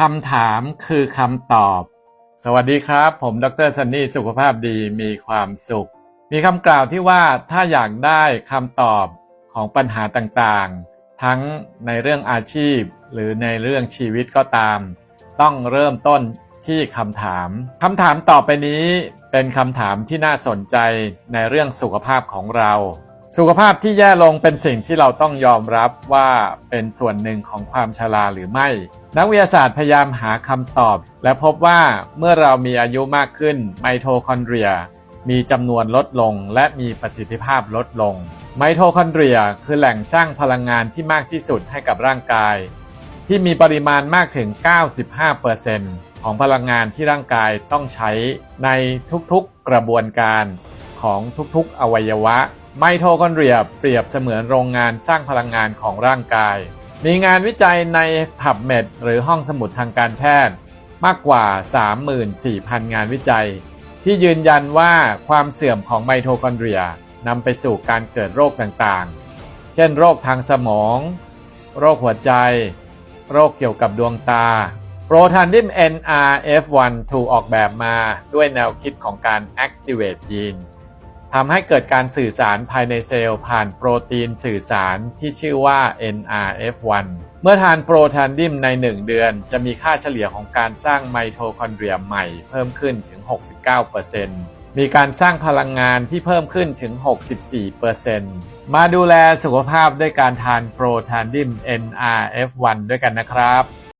คำถามคือคำตอบ สวัสดีครับ ผมดรซันนี่สุขภาพดีมีความสุข มีคำกล่าวที่ว่าถ้าอยากได้คำตอบของปัญหาต่างๆ ทั้งในเรื่องอาชีพ หรือในเรื่องชีวิตก็ตาม ต้องเริ่มต้นที่คำถามคำถามต่อไปนี้เป็นคำถามที่น่าสนใจในเรื่องสุขภาพของเรา สุขภาพที่แย่ลงเป็นสิ่งที่เราต้องยอมรับว่าเป็นส่วนหนึ่งของความชราหรือไม่ นักวิทยาศาสตร์พยายามหาคำตอบ และพบว่าเมื่อเรามีอายุมากขึ้นไมโทคอนเดรีย มีจำนวนลดลงและมีประสิทธิภาพลดลง ไมโทคอนเดรียคือแหล่งสร้างพลังงานที่มากที่สุดให้กับร่างกาย ที่มีปริมาณมากถึง 95%ของพลังงานที่ร่างกายต้องใช้ในทุกๆกระบวนการ ของทุกๆ อวัยวะ ไมโทคอนเดรียเปรียบเสมือนโรงงานสร้างพลังงานของร่างกาย มีงานวิจัยใน PubMed หรือห้องสมุดทางการแพทย์มากกว่า 34,000 งานวิจัย ที่ยืนยันว่าความเสื่อมของไมโทคอนเดรียนำไปสู่การเกิดโรคต่างๆ เช่น โรคทางสมอง โรคหัวใจ โรคเกี่ยวกับดวงตา โปรทานดิม NRF1 ถูกออกแบบมาด้วยแนวคิดของการ activate ยีน ทำให้เกิดการสื่อสารภายในเซลล์ผ่านโปรตีนสื่อสารที่ชื่อว่า NRF1 เมื่อทานโปรทานดิมใน 1 เดือน จะมีค่าเฉลี่ยของการสร้างไมโทคอนเดรียใหม่เพิ่มขึ้นถึง 69%มีการสร้างพลังงานที่เพิ่มขึ้นถึง 64%มาดูแลสุขภาพด้วยการทานโปรทานดิม NRF1 ด้วยกันนะครับ